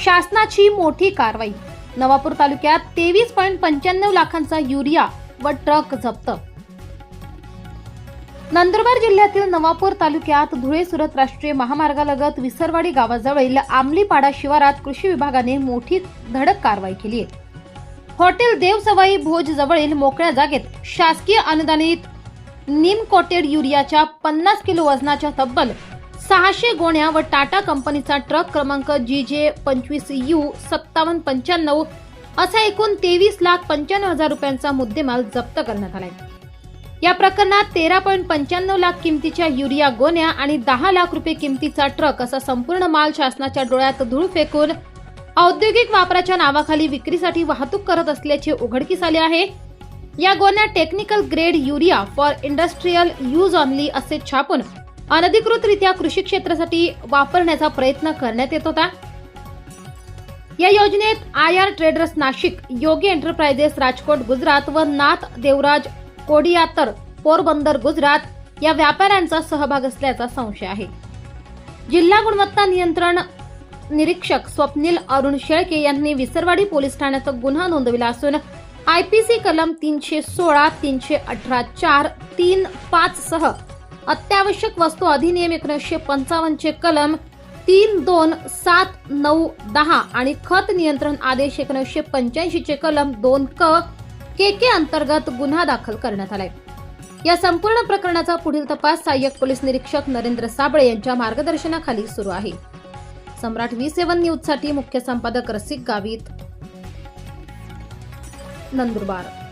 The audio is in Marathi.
शासनाची मोठी कारवाई. नवापूर तालुक्यात तेवीस पॉईंट पंच्याण्णव लाखांचा युरिया व ट्रक जप्त. नंदुरबार जिल्ह्यातील नवापूर तालुक्यात धुळे सुरत राष्ट्रीय महामार्गालगत विसरवाडी गावाजवळील आमलीपाडा शिवारात कृषी विभागाने मोठी धडक कारवाई केली आहे. हॉटेल देवसवाई भोज जवळील मोकळ्या जागेत शासकीय अनुदानित निम कोटेड युरियाच्या पन्नास किलो वजनाच्या तब्बल सहाशे गोण्या व टाटा कंपनीचा ट्रक क्रमांक जी जे पंचवीस यू सत्तावन्न पंच्याण्णव असा एकूण तेवीस लाख पंच्याण्णव हजार रुपयांचा मुद्देमाल जप्त करण्यात आलाय. या प्रकरणात तेरा पॉईंट पंच्याण्णव लाख किमतीच्या युरिया गोण्या आणि दहा लाख रुपये किमतीचा ट्रक असा संपूर्ण माल शासनाच्या डोळ्यात धूळ फेकून औद्योगिक वापराच्या नावाखाली विक्रीसाठी वाहतूक करत असल्याचे उघडकीस आले आहे. या गोण्या technical grade urea for industrial use only असे छापून अनधिकृतरित्या कृषी क्षेत्रासाठी वापरण्याचा प्रयत्न करण्यात येत होता. या योजनेत I R traders Nashik Yogi enterprises Rajkot Gujarat व नाथ देवराज कोडियातर पोरबंदर गुजरात या व्यापाऱ्यांचा सहभाग असल्याचा संशय आहे. जिल्हा गुणवत्ता नियंत्रण निरीक्षक स्वप्नील अरुण शेळके यांनी विसरवाडी पोलीस ठाण्यात गुन्हा नोंदविला असून आयपीसी कलम तीनशे सोळा तीनशे अठरा चार तीन पाच सह अत्यावश्यक वस्तू अधिनियम एकोणीसशे पंचावन्नचे कलम तीन दोन सात नऊ दहा आणि खत नियंत्रण आदेश एकोणीसशे पंच्याऐंशीचे कलम दोन क के के अंतर्गत गुन्हा दाखल करण्यात आलाय. या संपूर्ण प्रकरणाचा पुढील तपास सहाय्यक पोलीस निरीक्षक नरेंद्र साबळे यांच्या मार्गदर्शनाखाली सुरू आहे. सम्राट व्ही सेव्हन न्यूजसाठी मुख्य संपादक रसिक गावित. नंदुरबार.